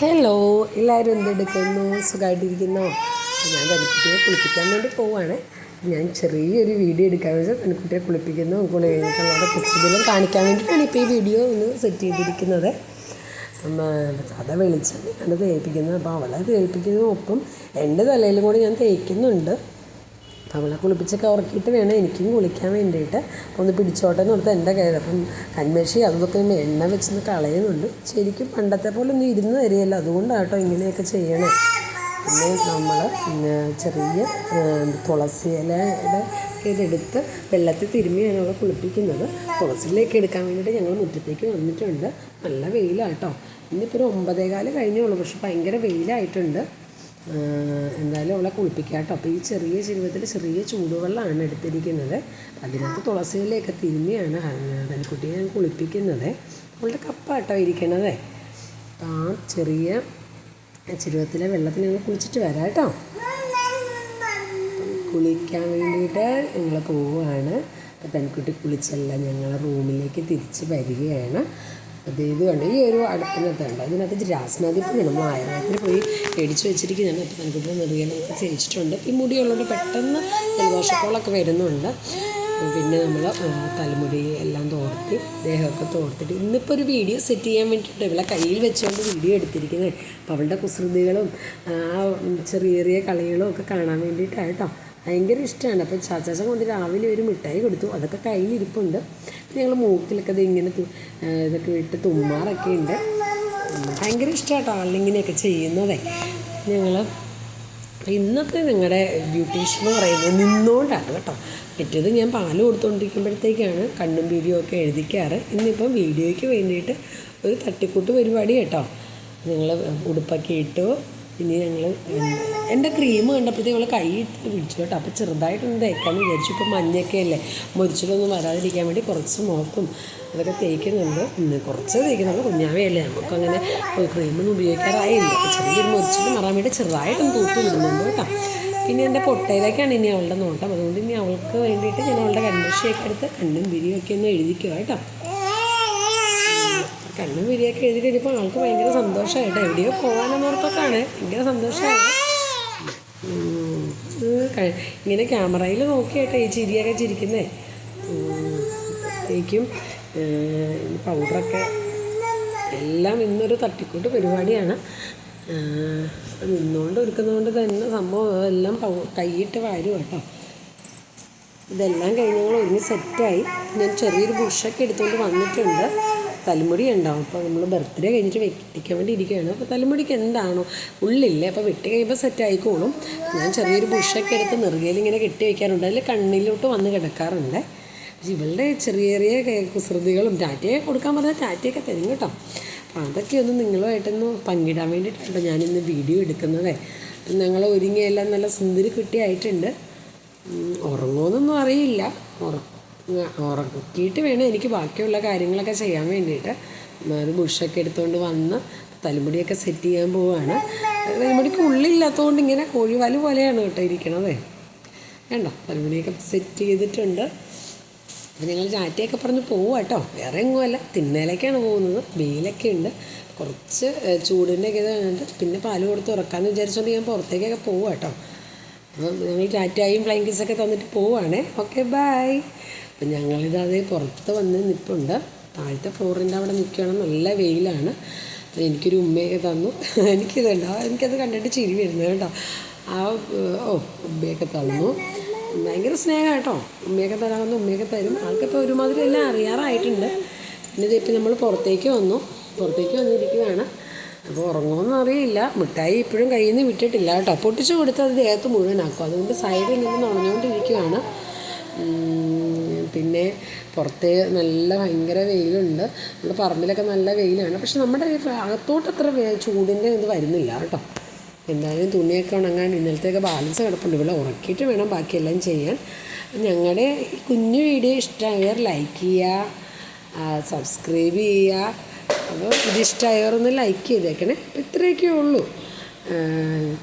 Hello എല്ലാവരും എന്തെടുക്കുന്നു സുഖമായിട്ടിരിക്കുന്നോ ഞാൻ തനിക്കുട്ടിയെ കുളിപ്പിക്കാൻ വേണ്ടി പോവാണ്. ഞാൻ ചെറിയൊരു വീഡിയോ എടുക്കാൻ വെച്ചാൽ തനിക്കുട്ടിയെ കുളിപ്പിക്കുന്നു. കുളി കഴിഞ്ഞിട്ടുള്ള കാണിക്കാൻ വേണ്ടിയിട്ടാണ് ഇപ്പോൾ ഈ വീഡിയോ ഒന്ന് സെറ്റ് ചെയ്തിരിക്കുന്നത്. സാധാ അത് തേപ്പിക്കുന്നത്. അപ്പോൾ അവളെ തേപ്പിക്കുന്ന ഒപ്പം എന്റെ തലയിലും കൂടി ഞാൻ തേക്കുന്നുണ്ട്. അപ്പം അവളെ കുളിപ്പിച്ചൊക്കെ ഉറക്കിയിട്ട് വേണം എനിക്കും കുളിക്കാൻ വേണ്ടിയിട്ട്. അപ്പോൾ ഒന്ന് പിടിച്ചോട്ടെ എന്ന് ഓർത്ത് എന്റെ കയ്യിൽ അപ്പം കന്മേഷി അതൊക്കെ എണ്ണ വെച്ചൊന്ന് കളയുന്നുണ്ട്. ശരിക്കും പണ്ടത്തെ പോലെ ഒന്നും ഇരുന്ന് തരികയല്ല. അതുകൊണ്ടാട്ടോ ഇങ്ങനെയൊക്കെ ചെയ്യണേ. പിന്നെ നമ്മൾ ചെറിയ തുളസി ഇലയുടെ ഇതെടുത്ത് വെള്ളത്തിൽ തിരുമ്മിയാണ് അവളെ കുളിപ്പിക്കുന്നത്. തുളസിയിലേക്ക് എടുക്കാൻ വേണ്ടിയിട്ട് ഞങ്ങൾ മുറ്റത്തേക്ക് വന്നിട്ടുണ്ട്. നല്ല വെയിലാട്ടോ ഇന്നിപ്പോൾ ഒരു ഒമ്പതേകാൽ കഴിഞ്ഞേ ഉള്ളൂ. പക്ഷെ ഭയങ്കര വെയിലായിട്ടുണ്ട്. എന്തായാലും അവളെ കുളിപ്പിക്കാം കേട്ടോ. അപ്പോൾ ഈ ചെറിയ ചെരുവത്തിൽ ചെറിയ ചൂടുവെള്ളമാണ് എടുത്തിരിക്കുന്നത്. അതിനകത്ത് തുളസിയിലേക്ക് തിരുമ്മിയാണ് തനിക്കുട്ടിയെ ഞാൻ കുളിപ്പിക്കുന്നത്. അവളുടെ കപ്പാട്ടോ ഇരിക്കണത്. അപ്പം ആ ചെറിയ ചെരുവത്തിലെ വെള്ളത്തിൽ ഞങ്ങൾ കുളിച്ചിട്ട് വരാം കേട്ടോ. കുളിക്കാൻ വേണ്ടിയിട്ട് ഞങ്ങൾ പോവുകയാണ്. അപ്പോൾ തനിക്കുട്ടി കുളിച്ചല്ല ഞങ്ങളെ റൂമിലേക്ക് തിരിച്ച് വരികയാണ്. അത് ഇത് കണ്ട് ഈ ഒരു അടുപ്പിനകത്ത് കണ്ട് അതിനകത്ത് ഇതിനകത്ത് ജാസ്നാദിപ്പൊടി നമ്മൾ ആയുർവേദത്തിൽ പോയി മേടിച്ച് വെച്ചിരിക്കുന്നതാണ്. അപ്പോൾ തനിക്കുട്ടി മുറിയാനൊക്കെ തേച്ചിട്ടുണ്ട്. ഈ മുടിയുള്ളവർ പെട്ടെന്ന് ജലദോഷക്കോളൊക്കെ വരുന്നുണ്ട്. പിന്നെ നമ്മൾ തലമുടി എല്ലാം തോർത്തി ദേഹമൊക്കെ തോർത്തിട്ട് ഇന്നിപ്പോൾ ഒരു വീഡിയോ സെറ്റ് ചെയ്യാൻ വേണ്ടിയിട്ട് ഇവളെ കയ്യിൽ വെച്ചുകൊണ്ട് വീഡിയോ എടുത്തിരിക്കുന്നത്. അപ്പോൾ അവളുടെ കുസൃതികളും ആ ചെറിയ ചെറിയ കളികളും ഒക്കെ കാണാൻ വേണ്ടിയിട്ടായിട്ടോ ഭയങ്കര ഇഷ്ടമാണ്. അപ്പോൾ ചാച്ചാച്ച കൊണ്ട് രാവിലെ ഒരു മിഠായി കൊടുത്തു. അതൊക്കെ കയ്യിലിരിപ്പുണ്ട്. ഞങ്ങൾ മൂക്കിലൊക്കെ ഇത് ഇങ്ങനെ ഇതൊക്കെ വിട്ട് തുമ്മാറൊക്കെ ഉണ്ട്. ഭയങ്കര ഇഷ്ടമാട്ടോ ആളിങ്ങനെയൊക്കെ ചെയ്യുന്നതേ. ഞങ്ങൾ ഇന്നത്തെ നിങ്ങളുടെ ബ്യൂട്ടീഷ്യൻ എന്ന് പറയുന്നത് നിന്നുകൊണ്ടാണ് കേട്ടോ. മറ്റേത് ഞാൻ പാൽ കൊടുത്തുകൊണ്ടിരിക്കുമ്പോഴത്തേക്കാണ് കണ്ണും വീഡിയോ ഒക്കെ എഴുതിക്കാറ്. ഇന്നിപ്പം വീഡിയോയ്ക്ക് വേണ്ടിയിട്ട് ഒരു തട്ടിക്കൂട്ട് പരിപാടി കേട്ടോ. നിങ്ങൾ ഉടുപ്പൊക്കെ ഇട്ടു. പിന്നെ ഞങ്ങൾ എന്റെ ക്രീം കണ്ടപ്പോഴത്തേക്ക് അവൾ കൈ ഇട്ട് പിടിച്ചു കേട്ടോ. അപ്പോൾ ചെറുതായിട്ടൊന്ന് തേക്കാമെന്ന് വിചാരിച്ചു. ഇപ്പോൾ മഞ്ഞൊക്കെ അല്ലേ മുരിച്ചിലൊന്നും വരാതിരിക്കാൻ വേണ്ടി കുറച്ച് മുഖത്തും അതൊക്കെ തേക്കുന്നുണ്ട്. കുറച്ച് തേക്കുന്നുണ്ട് കുഞ്ഞാവയല്ലേ. നമുക്കങ്ങനെ ക്രീമൊന്നും ഉപയോഗിക്കാറായില്ല. ചെറിയൊരു മുരിച്ചിട്ട് മാറാൻ വേണ്ടി ചെറുതായിട്ടൊന്ന് തൂത്ത് വിടുന്നുണ്ട് കേട്ടോ. പിന്നെ എന്റെ പൊട്ടയിലേക്കാണ് ഇനി അവളുടെ നോട്ടം. അതുകൊണ്ട് ഇനി അവൾക്ക് വേണ്ടിയിട്ട് ഞാൻ അവളുടെ കൺമഷിയൊക്കെ എടുത്ത് കണ്ണും വിരിയൊക്കെ ഒന്ന് എഴുതിക്കുക കേട്ടോ. കണ്ണും വിരിയൊക്കെ എഴുതി കഴിഞ്ഞപ്പോൾ ആൾക്ക് ഭയങ്കര സന്തോഷമായിട്ട് എവിടെയോ പോകാനെന്നോർത്തൊക്കെയാണ് ഭയങ്കര സന്തോഷമായി ഇങ്ങനെ ക്യാമറയിൽ നോക്കിയാട്ടോ ഈ ചിരിയൊക്കെ ചിരിക്കുന്നേ. അപ്പോഴത്തേക്കും പൗഡറൊക്കെ എല്ലാം ഇന്നൊരു തട്ടിക്കൂട്ട് പരിപാടിയാണ്. നിന്നുകൊണ്ട് ഒരുക്കുന്നതുകൊണ്ട് തന്നെ സംഭവം എല്ലാം കൈയിട്ട് വാരും കേട്ടോ. ഇതെല്ലാം കഴിഞ്ഞ് ഒരുങ്ങി സെറ്റായി. ഞാൻ ചെറിയൊരു ബുഷൊക്കെ എടുത്തുകൊണ്ട് വന്നിട്ടുണ്ട്. തലമുടി ഉണ്ടാവും അപ്പോൾ നമ്മൾ ബർത്ത്ഡേ കഴിഞ്ഞിട്ട് വെട്ടിക്കാൻ വേണ്ടി ഇരിക്കുകയാണ്. അപ്പോൾ തലമുടിക്ക് എന്താണോ ഉള്ളില്ലേ അപ്പോൾ വെട്ടി കഴിയുമ്പോൾ സെറ്റ് ആയിക്കോളും. ഞാൻ ചെറിയൊരു ബുഷൊക്കെ എടുത്ത് നെറുകയിൽ ഇങ്ങനെ കെട്ടി വയ്ക്കാറുണ്ട് അതിൽ കണ്ണിലോട്ട് വന്ന് കിടക്കാറുണ്ട്. പക്ഷേ ഇവളുടെ ചെറിയ ചെറിയ കുസൃതികളും ടാറ്റയെ കൊടുക്കാൻ പറഞ്ഞാൽ ടാറ്റയൊക്കെ തരും കേട്ടോ. അപ്പോൾ അതൊക്കെ ഒന്ന് നിങ്ങളുമായിട്ടൊന്ന് പങ്കിടാൻ വേണ്ടിയിട്ടാണ് ഞാനിന്ന് വീഡിയോ എടുക്കുന്നത്. ഞങ്ങൾ ഒരുങ്ങിയെല്ലാം നല്ല സുന്ദരി കുട്ടിയായിട്ടുണ്ട്. ഉറങ്ങുമെന്നൊന്നും അറിയില്ല. ഉറക്കിയിട്ട് വേണം എനിക്ക് ബാക്കിയുള്ള കാര്യങ്ങളൊക്കെ ചെയ്യാൻ വേണ്ടിയിട്ട്. ഒരു ബുഷൊക്കെ എടുത്തുകൊണ്ട് വന്ന് തലമുടിയൊക്കെ സെറ്റ് ചെയ്യാൻ പോവുകയാണ് തലമുടിക്ക് ഉള്ളില്ലാത്തതുകൊണ്ട് ഇങ്ങനെ കോഴിവാൽ പോലെയാണ് കേട്ടോ ഇരിക്കണത്. വേണ്ടോ തലമുടിയൊക്കെ സെറ്റ് ചെയ്തിട്ടുണ്ട്. അപ്പോൾ ഞങ്ങൾ ചാറ്റയൊക്കെ പറഞ്ഞ് പോവുക കേട്ടോ. വേറെ എങ്ങുമല്ല തിന്നേലേക്കാണ് പോകുന്നത്. വെയിലൊക്കെ ഉണ്ട്. കുറച്ച് ചൂടിന്റെ ഒക്കെ ഇതുണ്ട് പിന്നെ പാൽ കൊടുത്ത് ഉറക്കാമെന്ന് വിചാരിച്ചുകൊണ്ട് ഞാൻ പുറത്തേക്കൊക്കെ പോവുക കേട്ടോ. അപ്പം ഞങ്ങൾ ചാറ്റായും ഫ്ലൈങ് കിസ്സൊക്കെ തന്നിട്ട് പോവുകയാണേ ഓക്കെ ബായ് അപ്പം ഞങ്ങളിത് അതേ പുറത്ത് വന്ന് നിൽപ്പുണ്ട് താഴത്തെ ഫ്ലോറിന്റെ അവിടെ നിൽക്കുകയാണ്. നല്ല വെയിലാണ്. അപ്പോൾ എനിക്കൊരു ഉമ്മയൊക്കെ തന്നു. എനിക്കിതുണ്ടോ എനിക്കത് കണ്ടിട്ട് ചിരി വരുന്നത് കേട്ടോ. ആ ഓ ഉമ്മയൊക്കെ തന്നു. ഭയങ്കര സ്നേഹം കേട്ടോ. ഉമ്മയൊക്കെ തരാമെന്ന് ഉമ്മയൊക്കെ തരും. ആൾക്കിപ്പോൾ ഒരുമാതിരി എല്ലാം അറിയാറായിട്ടുണ്ട്. പിന്നെ ഇതിപ്പോൾ നമ്മൾ പുറത്തേക്ക് വന്നു. പുറത്തേക്ക് വന്നിരിക്കുകയാണ് അപ്പോൾ ഉറങ്ങുമെന്ന് അറിയില്ല. മിഠായി ഇപ്പോഴും കയ്യിൽ നിന്ന് വിട്ടിട്ടില്ല കേട്ടോ. പൊട്ടിച്ചു കൊടുത്ത് അത് ദേഹത്ത് മുഴുവനാക്കും. അതുകൊണ്ട് സൈഡിൽ നിന്ന് നുണഞ്ഞുകൊണ്ടിരിക്കുകയാണ് പിന്നെ പുറത്ത് നല്ല ഭയങ്കര വെയിലുണ്ട്. നമ്മുടെ പറമ്പിലൊക്കെ നല്ല വെയിലാണ്. പക്ഷെ നമ്മുടെ അകത്തോട്ട് അത്ര ചൂടിന്റെ ഇത് വരുന്നില്ല കേട്ടോ. എന്തായാലും തുണിയൊക്കെ ഉണങ്ങാൻ ഇന്നലത്തെയൊക്കെ ബാലൻസ് കിടപ്പുണ്ട്. ഇവിടെ ഉറക്കിയിട്ട് വേണം ബാക്കിയെല്ലാം ചെയ്യാൻ. ഞങ്ങളുടെ ഈ കുഞ്ഞു വീഡിയോ ഇഷ്ടമായവർ ലൈക്ക് ചെയ്യുക സബ്സ്ക്രൈബ് ചെയ്യുക. അപ്പോൾ ഇതിഷ്ടമായവരൊന്ന് ലൈക്ക് ചെയ്തേക്കണേ. അപ്പോൾ ഇത്രയൊക്കെ ഉള്ളൂ.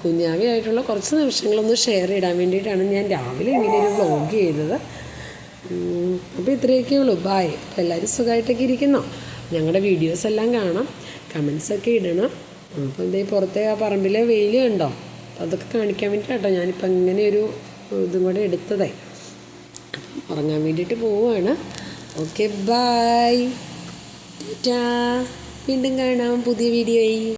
കുഞ്ഞാവിയായിട്ടുള്ള കുറച്ച് നിമിഷങ്ങളൊന്ന് ഷെയർ ഇടാൻ വേണ്ടിയിട്ടാണ് ഞാൻ രാവിലെ ഇങ്ങനെ ഒരു വ്ളോഗ് ചെയ്തത്. അപ്പോൾ ഇത്രയൊക്കെ ഉള്ളൂ. ബായ് അപ്പോൾ എല്ലാവരും സുഖമായിട്ടൊക്കെ ഇരിക്കുന്നോ. ഞങ്ങളുടെ വീഡിയോസ് എല്ലാം കാണാം. കമൻസൊക്കെ ഇടണം. അപ്പോൾ ഇതേ പുറത്തെ ആ പറമ്പിലെ വെയിൽ കണ്ടോ? അതൊക്കെ കാണിക്കാൻ വേണ്ടിയിട്ടോ ഞാനിപ്പോൾ ഇങ്ങനെ ഒരു ഇതും കൂടെ എടുത്തതേ. ഉറങ്ങാൻ വേണ്ടിയിട്ട് പോവുകയാണ്. ഓക്കെ ബായ് വീണ്ടും കാണാം പുതിയ വീഡിയോയിൽ